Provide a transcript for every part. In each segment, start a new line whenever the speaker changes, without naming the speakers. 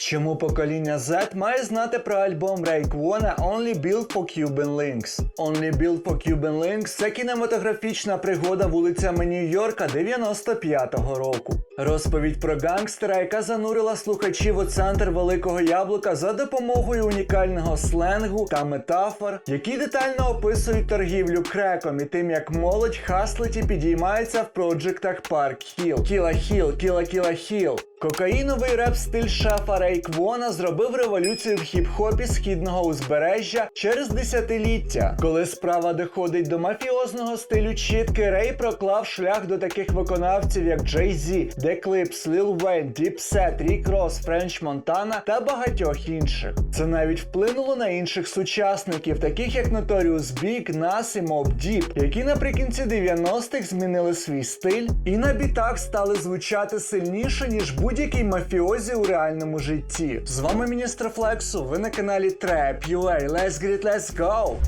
Чому покоління Z має знати про альбом Rayquana Only Built for Cuban Links? Only Built for Cuban Links це кінематографічна пригода вулицями Нью-Йорка 95-го року. Розповідь про гангстера, яка занурила слухачів у центр великого яблука за допомогою унікального сленгу та метафор, які детально описують торгівлю креком і тим, як молодь хаслить і підіймається в проджектах Парк Хіл. Кіла Хіл, Кіла Кіла Хіл. Кокаїновий реп-стиль шефа Рейквона зробив революцію в хіп-хопі східного узбережжя через десятиліття. Коли справа доходить до мафіозного стилю чітки, Рей проклав шлях до таких виконавців, як Джей Зі, Деклипс, Лил Вейн, Діпсет, Рік Рос, Френч Монтана та багатьох інших. Це навіть вплинуло на інших сучасників, таких як Notorious Big, Nas і Mob Deep, які наприкінці 90-х змінили свій стиль і на бітах стали звучати сильніше, ніж будь-який мафіозі у реальному житті. З вами міністр Флексу. Ви на каналі Trap UA. Let's get it, let's go!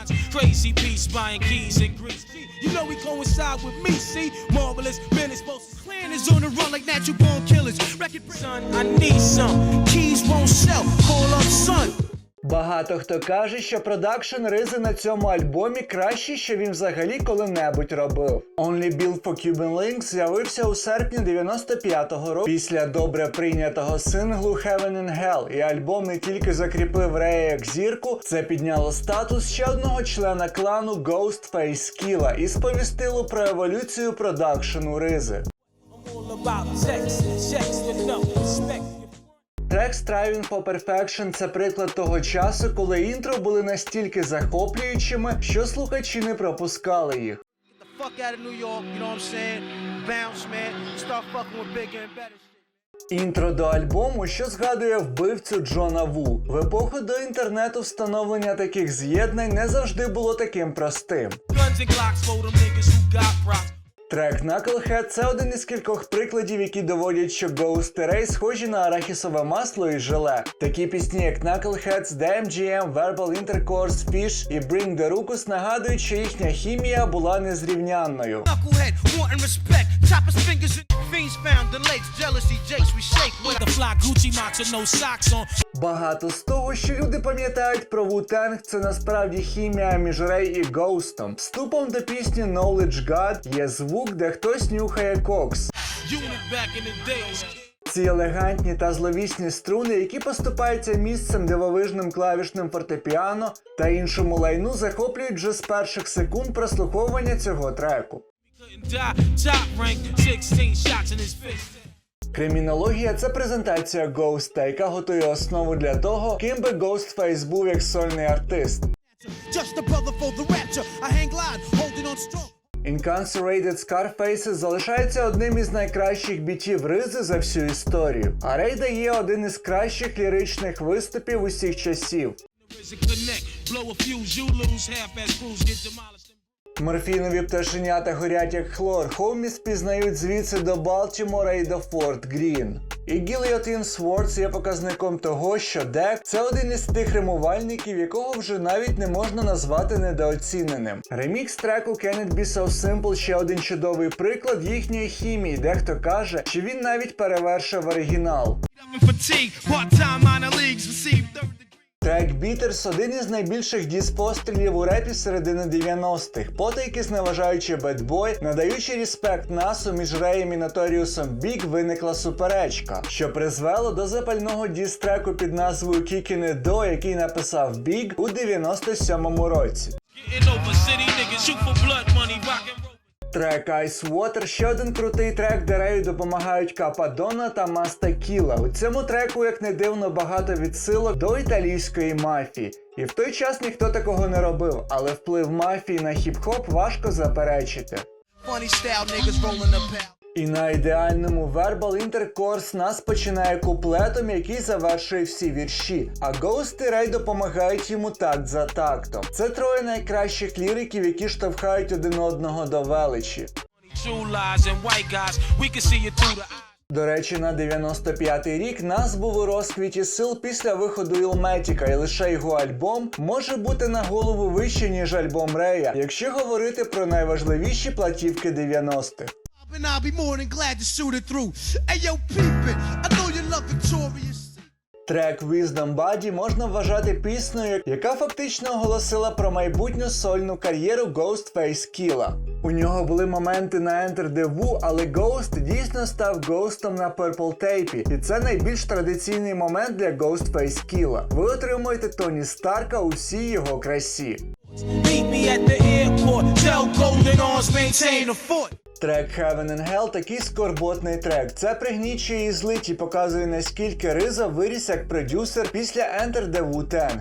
minds. Crazy beats buying keys and grease. You know we coincide with me, see? Marvelous business supposed to clan is on the run like natural born killers. Record son, I need some. Keys won't sell. Call up son.
Багато хто каже, що продакшн Ризи на цьому альбомі кращий, що він взагалі коли-небудь робив. Only Built for Cuban Links з'явився у серпні 95-го року після добре прийнятого синглу Heaven and Hell, і альбом не тільки закріпив Рея як зірку, це підняло статус ще одного члена клану Ghostface Killa і сповістило про еволюцію продакшену Ризи. Трек Striving for Perfection це приклад того часу, коли інтро були настільки захоплюючими, що слухачі не пропускали їх. Інтро до альбому, що згадує вбивцю Джона Ву. В епоху до інтернету встановлення таких з'єднань не завжди було таким простим. Трек Knucklehead – це один із кількох прикладів, які доводять, що Ghost Ray схожі на арахісове масло і желе. Такі пісні, як Knuckleheads, DMGM, Verbal Intercourse, Fish і Bring the Ruckus нагадують, що їхня хімія була незрівнянною.
Knucklehead, wanting respect. Chop his fingers fiends found the legs. Jealousy, Jakes, we shake with the fly Gucci Max with no socks on.
Багато з того, що люди пам'ятають про Wu-Tang, це насправді хімія між Рей і Гоустом. Вступом до пісні Knowledge God є звук, де хтось нюхає кокс.
Unit back in the days.
Ці елегантні та зловісні струни, які поступаються місцем дивовижним клавішним фортепіано та іншому лайну, захоплюють вже з перших секунд прослуховування цього треку.
Couldn't die. Top rank, 16 shots in his face.
Кримінологія це презентація Гоуста, яка готує основу для того, ким би Ghostface був як сольний артист. Incarcerated Scarfaces залишається одним із найкращих бітів ризи за всю історію. А Рей дає один із кращих ліричних виступів усіх часів. Морфінові пташенята горять як хлор, Хомі спізнають звідси до Балтімора і до Форт Грін. І Guillotine Swords є показником того, що Дек це один із тих римувальників, якого вже навіть не можна назвати недооціненим. Ремікс треку Can It Be So Simple ще один чудовий приклад їхньої хімії. Дехто каже, що він навіть перевершив оригінал. Трек Beaters – один із найбільших діс-пострілів у репі середини 90-х. Потайки зневажаючи Бедбой, надаючи респект насу між Реєм і Notorious Big виникла суперечка, що призвело до запального діс-треку під назвою It Do, який написав Big у 97-му році. Трек Ice Water – ще один крутий трек, де Рею допомагають Кападона та Маста Кіла. У цьому треку, як не дивно, багато відсилок до італійської мафії. І в той час ніхто такого не робив, але вплив мафії на хіп-хоп важко заперечити.
Funny style niggas rolling pound.
І на ідеальному Verbal Intercourse нас починає куплетом, який завершує всі вірші, а Ghost і Ray допомагають йому такт за тактом. Це троє найкращих ліриків, які штовхають один одного до величі. До речі, на 95-й рік нас був у розквіті сил після виходу Ілметіка, і лише його альбом може бути на голову вище, ніж альбом Рея, якщо говорити про найважливіші платівки 90-х.
And I'll be more than glad to shoot it through. Hey yo, peep it. I know you love Victoria's.
Трек Wisdom Body можна вважати піснею, яка фактично оголосила про майбутню сольну кар'єру Ghostface Killa. У нього були моменти на Enter the Woo, але Ghost дійсно став Ghostом на Purple Tape, і це найбільш традиційний момент для Ghostface Killa. Ви отримуєте Тоні Старка у всій його красі.
Meet me at the airport. Tell Golden Arms maintain the fort.
Трек Heaven and Hell такий скорботний трек. Це пригнічує і злить і показує наскільки Риза виріс як продюсер після Enter the Wu-Tang.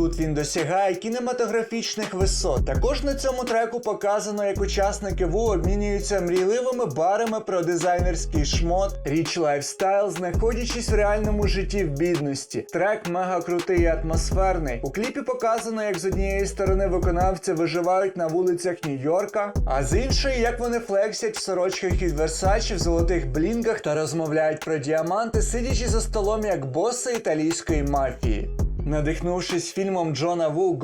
Тут він досягає кінематографічних висот. Також на цьому треку показано, як учасники ВУ обмінюються мрійливими барами про дизайнерський шмот, річ лайфстайл, знаходячись в реальному житті в бідності. Трек мега крутий і атмосферний. У кліпі показано, як з однієї сторони виконавці виживають на вулицях Нью-Йорка, а з іншої, як вони флексять в сорочках від Versace в золотих блінгах та розмовляють про діаманти, сидячи за столом як боси італійської мафії. Надихнувшись фільмом Джона Ву,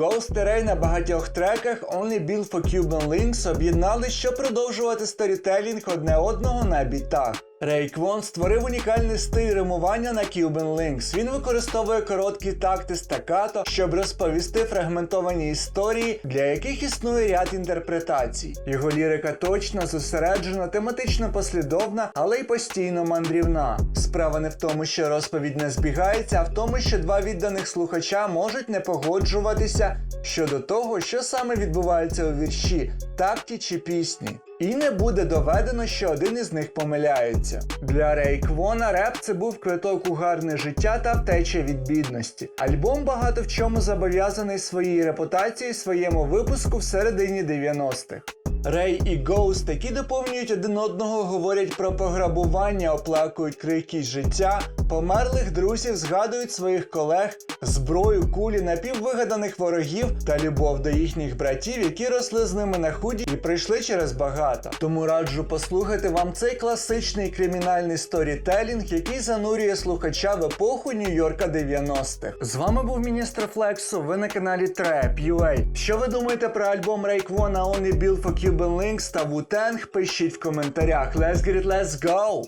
і на багатьох треках Only Built for Cuban Links об'єднали, щоб продовжувати сторітелінг одне одного на бітах. Рей Квон створив унікальний стиль римування на Cuban Links. Він використовує короткі такти стакато, щоб розповісти фрагментовані історії, для яких існує ряд інтерпретацій. Його лірика точна, зосереджена, тематично послідовна, але й постійно мандрівна. Справа не в тому, що розповідь не збігається, а в тому, що два відданих слухача можуть не погоджуватися щодо того, що саме відбувається у вірші, такті чи пісні. І не буде доведено, що один із них помиляється. Для Рейквона реп це був квиток у гарне життя та втеча від бідності. Альбом багато в чому зобов'язаний своїй репутації своєму випуску в середині 90-х. Рей і Гоуст, які доповнюють один одного, говорять про пограбування, оплакують крихкість життя, померлих друзів згадують своїх колег, зброю, кулі, напіввигаданих ворогів та любов до їхніх братів, які росли з ними на худі і прийшли через багато. Тому раджу послухати вам цей класичний кримінальний сторітелінг, який занурює слухача в епоху Нью-Йорка 90-х. З вами був міністр Флексу. Ви на каналі Trap UA. Що ви думаєте про альбом Рейквона Only Built for Cuban Links та Wu-Tang? Пишіть в коментарях. Let's get it, let's go!